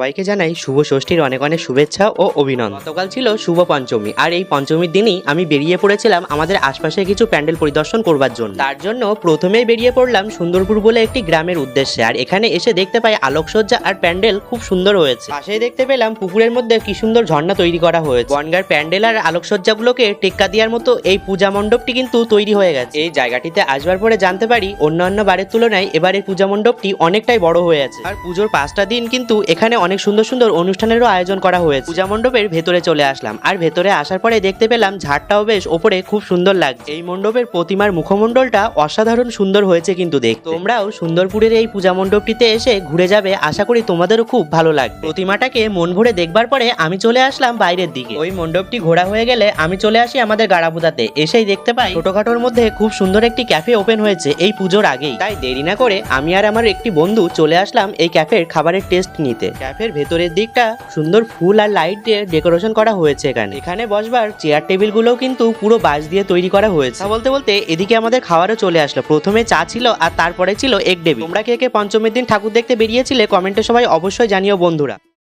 সবাইকে জানাই শুভ ষষ্ঠীর অনেক অনেক শুভেচ্ছা ও অভিনন্দন। গতকাল ছিল শুভ পঞ্চমী আর এই পঞ্চমীর দিনই আমি বেরিয়ে পড়েছিলাম আমাদের আশপাশে কিছু প্যান্ডেল পরিদর্শন করবার জন্য। তার জন্য প্রথমেই বেরিয়ে পড়লাম সুন্দরপুর বলে একটি গ্রামের উদ্দেশ্যে আর এখানে এসে দেখতে পাই আলোকসজ্জা আর প্যান্ডেল খুব সুন্দর হয়েছে। পাশেই দেখতে পেলাম পুকুরের মধ্যে কি সুন্দর ঝর্ণা তৈরি করা হয়েছে। বনগার প্যান্ডেল আর আলোকসজ্জাগুলোকে টেক্কা দেওয়ার মতো এই পূজা মণ্ডপটি কিন্তু তৈরি হয়ে গেছে। এই জায়গাটিতে আসবার পরে জানতে পারি অন্যান্য বারের তুলনায় এবার এই পূজা মণ্ডপটি অনেকটাই বড় হয়ে আছে। আর পুজোর পাঁচটা দিন কিন্তু এখানে অনেক সুন্দর সুন্দর অনুষ্ঠানেরও আয়োজন করা হয়েছে। পূজা মণ্ডপের ভেতরে চলে আসলাম। আর ভেতরে আসার পরে দেখতে পেলাম ঝাড়টাও বেশ ওপরে খুব সুন্দর লাগছে। এই মণ্ডপের প্রতিমার মুখমণ্ডলটা অসাধারণ সুন্দর হয়েছে কিন্তু দেখ তোমরাও সুন্দরপুরের এই পূজা মণ্ডপটিতে এসে ঘুরে যাবে, আশা করি তোমাদেরও খুব ভালো লাগবে। প্রতিমাটাকে মন ভরে দেখবার পরে আমি চলে আসলাম বাইরের দিকে। ওই মণ্ডপটি ঘোরা হয়ে গেলে আমি চলে আসি আমাদের গাড়াপুদাতে এসেই দেখতে পাই ছোটখাটোর মধ্যে খুব সুন্দর একটি ক্যাফে ওপেন হয়েছে এই পুজোর আগেই। তাই দেরি না করে আমি আর আমার একটি বন্ধু চলে আসলাম এই ক্যাফের খাবারের টেস্ট নিতে। ক্যাফের ভেতরের দিকটা সুন্দর ফুল আর লাইট দিয়ে ডেকোরেশন করা হয়েছে এখানে। এখানে বসবার চেয়ার টেবিলগুলো কিন্তু পুরো বাঁশ দিয়ে তৈরি করা হয়েছে। বলতে বলতে এদিকে আমাদের খাওয়ারও চলে আসলো। প্রথমে চা ছিল আর তারপরে ছিল এক ডেবি তোমরা কে কে পঞ্চমের দিন ঠাকুর দেখতে বেরিয়েছিলে কমেন্টে সবাই অবশ্যই জানিও বন্ধুরা।